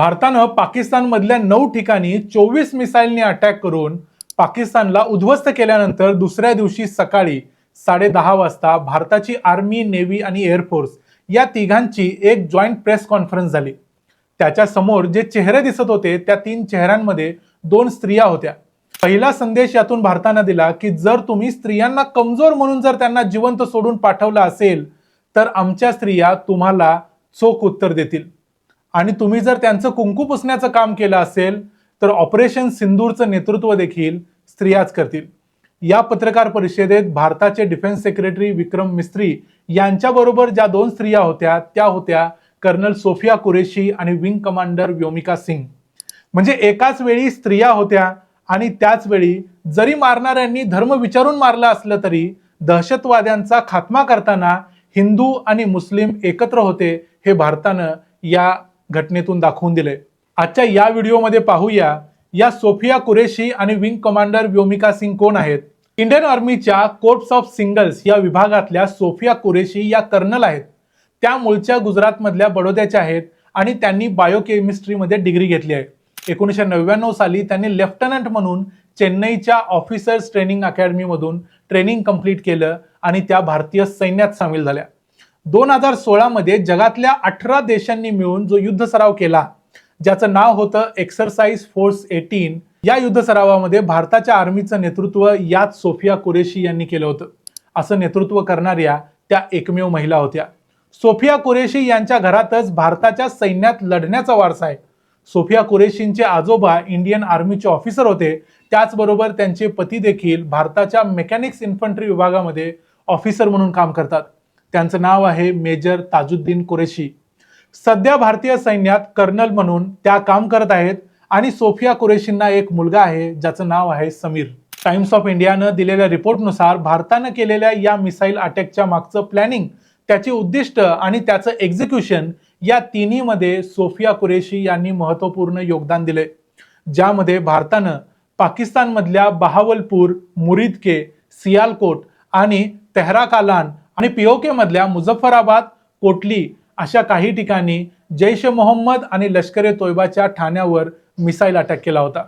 भारतानं पाकिस्तानमधल्या नऊ ठिकाणी चोवीस मिसाईलने अटॅक करून पाकिस्तानला उद्ध्वस्त केल्यानंतर दुसऱ्या दिवशी सकाळी साडे दहा वाजता भारताची आर्मी नेव्ही आणि एअरफोर्स या तिघांची एक जॉईंट प्रेस कॉन्फरन्स झाली. त्याच्यासमोर जे चेहरे दिसत होते त्या तीन चेहऱ्यांमध्ये दोन स्त्रिया होत्या. पहिला संदेश यातून भारतानं दिला की जर तुम्ही स्त्रियांना कमजोर म्हणून जर त्यांना जिवंत सोडून पाठवलं असेल तर आमच्या स्त्रिया तुम्हाला चोख उत्तर देतील. आणि तुम्ही जर त्यांचं कुंकू पुसण्याचं काम केलं असेल तर ऑपरेशन सिंदूरचं नेतृत्व देखील स्त्रियाच करतील. या पत्रकार परिषदेत भारताचे डिफेन्स सेक्रेटरी विक्रम मिस्त्री यांच्याबरोबर ज्या दोन स्त्रिया होत्या त्या होत्या कर्नल सोफिया कुरेशी आणि विंग कमांडर व्योमिका सिंग. म्हणजे एकाच वेळी स्त्रिया होत्या आणि त्याच वेळी जरी मारणाऱ्यांनी धर्म विचारून मारलं असलं तरी दहशतवाद्यांचा खात्मा करताना हिंदू आणि मुस्लिम एकत्र होते हे भारतानं या घटनेतून दाखवून दिले. आजच्या या व्हिडिओमध्ये पाहूया या सोफिया कुरेशी आणि विंग कमांडर व्योमिका सिंग कोण आहेत? इंडियन आर्मीच्या कोर्प्स ऑफ सिंगल्स या विभागातल्या सोफिया कुरेशी या कर्नल आहेत. त्या मूळच्या गुजरातमधल्या बडोद्याच्या आहेत आणि त्यांनी बायोकेमिस्ट्रीमध्ये डिग्री घेतली आहे. एकोणीसशे नव्याण्णव साली त्यांनी लेफ्टनंट म्हणून चेन्नईच्या ऑफिसर्स ट्रेनिंग अकॅडमीमधून ट्रेनिंग कंप्लीट केलं आणि त्या भारतीय सैन्यात सामील झाल्या. दोन हजार सोळामध्ये जगातल्या अठरा देशांनी मिळून जो युद्ध सराव केला ज्याचं नाव होतं एक्सरसाइज फोर्स एटीन या युद्ध सरावामध्ये भारताच्या आर्मीचं नेतृत्व याच सोफिया कुरेशी यांनी केलं होतं. असं नेतृत्व करणाऱ्या त्या एकमेव महिला होत्या. सोफिया कुरेशी यांच्या घरातच भारताच्या सैन्यात लढण्याचा वारसा आहे. सोफिया कुरेशींचे आजोबा इंडियन आर्मीचे ऑफिसर होते. त्याचबरोबर त्यांचे पती देखील भारताच्या मेकॅनिक्स इन्फंट्री विभागामध्ये ऑफिसर म्हणून काम करतात. त्यांचं नाव आहे मेजर ताजुद्दीन कुरेशी. सध्या भारतीय सैन्यात कर्नल म्हणून त्या काम करत आहेत आणि सोफिया कुरेशींना एक मुलगा आहे ज्याचं नाव आहे समीर. टाइम्स ऑफ इंडियानं दिलेल्या रिपोर्टनुसार भारतानं केलेल्या या मिसाईल अटॅकच्या मागचं प्लॅनिंग त्याची उद्दिष्ट आणि त्याचं एक्झिक्युशन या तिन्हीमध्ये सोफिया कुरेशी यांनी महत्त्वपूर्ण योगदान दिले ज्यामध्ये भारतानं पाकिस्तानमधल्या बहावलपूर मुरिदके सियालकोट आणि तेहराकालान आणि पीओके मधल्या मुझफ्फराबाद कोटली अशा काही ठिकाणी जैश ए मोहम्मद आणि लष्कर ए तोयबाच्या ठाण्यावर मिसाईल अटॅक केला होता.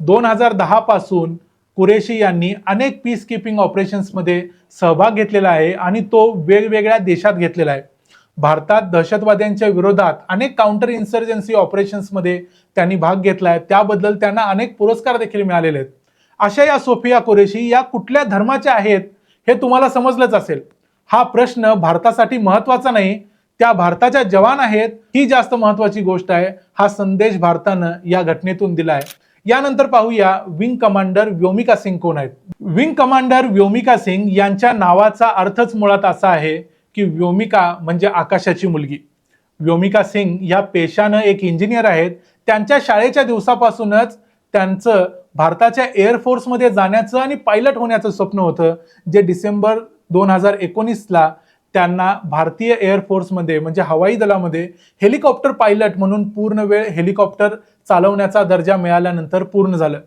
दोन हजार दहा पासून कुरेशी यांनी अनेक पीस किपिंग ऑपरेशन्समध्ये सहभाग घेतलेला आहे आणि तो वेगवेगळ्या देशात घेतलेला आहे. भारतात दहशतवाद्यांच्या विरोधात अनेक काउंटर इन्सर्जन्सी ऑपरेशन्समध्ये त्यांनी भाग घेतला आहे. त्याबद्दल त्यांना अनेक पुरस्कार देखील मिळालेले आहेत. अशा या सोफिया कुरेशी या कुठल्या धर्माच्या आहेत हे तुम्हाला समजलंच असेल. हा प्रश्न भारतासाठी महत्त्वाचा नाही. त्या भारताच्या जवान आहेत ही जास्त महत्वाची गोष्ट आहे. हा संदेश भारतानं या घटनेतून दिलाय. यानंतर पाहूया विंग कमांडर व्योमिका सिंग कोण आहेत. विंग कमांडर व्योमिका सिंग यांच्या नावाचा अर्थच मुळात असा आहे की व्योमिका म्हणजे आकाशाची मुलगी. व्योमिका सिंग या पेशानं एक इंजिनियर आहेत. त्यांच्या शाळेच्या दिवसापासूनच त्यांचं भारताच्या एअरफोर्समध्ये जाण्याचं आणि पायलट होण्याचं स्वप्न होतं. जे डिसेंबर दोन हजार एकोणीसला त्यांना भारतीय एअरफोर्समध्ये म्हणजे हवाई दलामध्ये हेलिकॉप्टर पायलट म्हणून पूर्ण वेळ हेलिकॉप्टर चालवण्याचा दर्जा मिळाल्यानंतर पूर्ण झालं.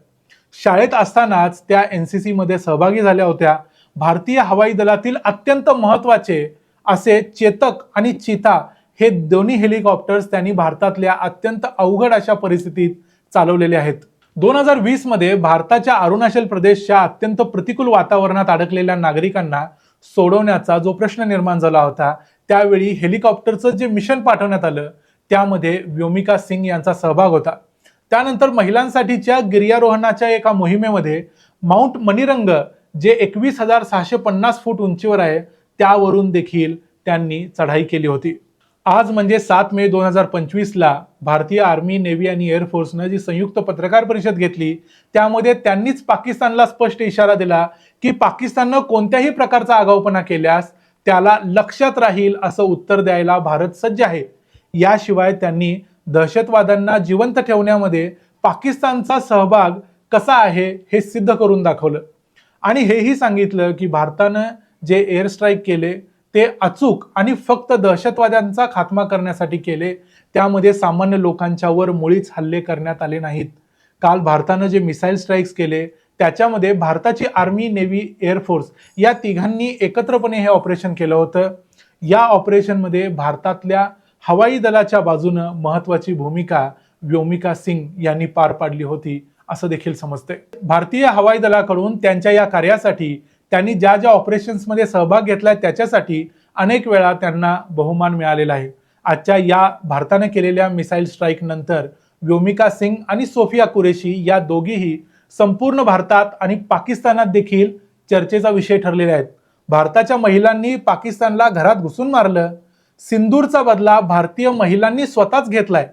शाळेत असतानाच त्या एन सी सीमध्ये सहभागी झाल्या होत्या. भारतीय हवाई दलातील अत्यंत महत्त्वाचे असे चेतक आणि चिता हे दोन्ही हेलिकॉप्टर्स त्यांनी भारतातल्या अत्यंत अवघड अशा परिस्थितीत चालवलेले आहेत. दोन हजार वीसमध्ये भारताच्या अरुणाचल प्रदेशच्या अत्यंत प्रतिकूल वातावरणात अडकलेल्या नागरिकांना सोडवण्याचा जो प्रश्न निर्माण झाला होता त्यावेळी हेलिकॉप्टरचं जे मिशन पाठवण्यात आलं त्यामध्ये व्योमिका सिंग यांचा सहभाग होता. त्यानंतर महिलांसाठीच्या गिर्यारोहणाच्या एका मोहिमेमध्ये माउंट मणिरंग जे एकवीस हजार सहाशे पन्नास फूट उंचीवर आहे त्यावरून देखील त्यांनी चढाई केली होती. आज म्हणजे सात मे दोन हजार पंचवीसला भारतीय आर्मी नेव्ही आणि एअरफोर्सनं जी संयुक्त पत्रकार परिषद घेतली त्यामध्ये त्यांनीच पाकिस्तानला स्पष्ट इशारा दिला की पाकिस्ताननं कोणत्याही प्रकारचा आगाऊपणा केल्यास त्याला लक्षात राहील असं उत्तर द्यायला भारत सज्ज आहे. याशिवाय त्यांनी दहशतवाद्यांना जिवंत ठेवण्यामध्ये पाकिस्तानचा सहभाग कसा आहे हे सिद्ध करून दाखवलं. आणि हेही सांगितलं की भारतानं जे एअर स्ट्राईक केले ते अचूक आणि फक्त दहशतवाद्यांचा खात्मा करण्यासाठी केले त्यामध्ये सामान्य लोकांच्यावर मुळीच हल्ले करण्यात आले नाहीत. काल भारतानं जे मिसाईल स्ट्राईक्स केले त्याच्यामध्ये भारताची आर्मी नेव्ही एअरफोर्स या तिघांनी एकत्रपणे हे ऑपरेशन केलं होतं. या ऑपरेशनमध्ये भारतातल्या हवाई दलाच्या बाजूनं महत्वाची भूमिका व्योमिका सिंग यांनी पार पाडली होती असं देखील समजते भारतीय हवाई दलाकडून त्यांच्या या कार्यासाठी त्यांनी ज्या ज्या ऑपरेशन्समध्ये सहभाग घेतला त्याच्यासाठी अनेक वेळा त्यांना बहुमान मिळालेला आहे. आजच्या या भारताने केलेल्या मिसाईल स्ट्राईक नंतर व्योमिका सिंग आणि सोफिया कुरेशी या दोघीही संपूर्ण भारतात आणि पाकिस्तानात देखील चर्चेचा विषय ठरलेले आहेत. भारताच्या महिलांनी पाकिस्तानला घरात घुसून मारलं. सिंदूरचा बदला भारतीय महिलांनी स्वतःच घेतलाय.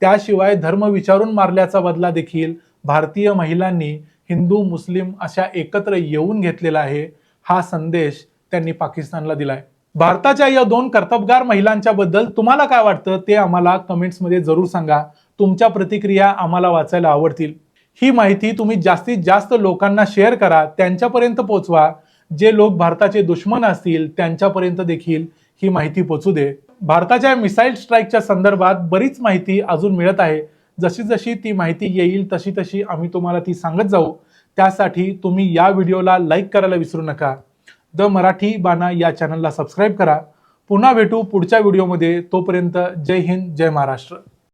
त्याशिवाय धर्म विचारून मारल्याचा बदला देखील भारतीय महिलांनी हिंदू मुस्लिम अशा एकत्र येऊन घेतलेला आहे हा संदेश त्यांनी पाकिस्तानला दिलाय. भारताच्या या दोन कर्तबगार महिलांच्या बद्दल तुम्हाला काय वाटतं? ते आम्हाला कमेंट्समध्ये जरूर सांगा. तुमच्या प्रतिक्रिया आम्हाला वाचायला आवडतील. ही माहिती तुम्ही जास्तीत जास्त लोकांना शेअर करा. त्यांच्यापर्यंत पोहोचवा जे लोक भारताचे दुश्मन असतील त्यांच्यापर्यंत देखील ही माहिती पोचू दे. भारताच्या मिसाईल स्ट्राईकच्या संदर्भात बरीच माहिती अजून मिळत आहे. जशी जशी ती माहिती येईल तशी तशी आम्ही तुम्हाला ती सांगत जाऊ. त्यासाठी तुम्ही या व्हिडिओला लाईक करायला विसरू नका. द मराठी बाणा या चॅनलला सबस्क्राईब करा. पुन्हा भेटू पुढच्या व्हिडिओमध्ये तोपर्यंत जय हिंद जय महाराष्ट्र.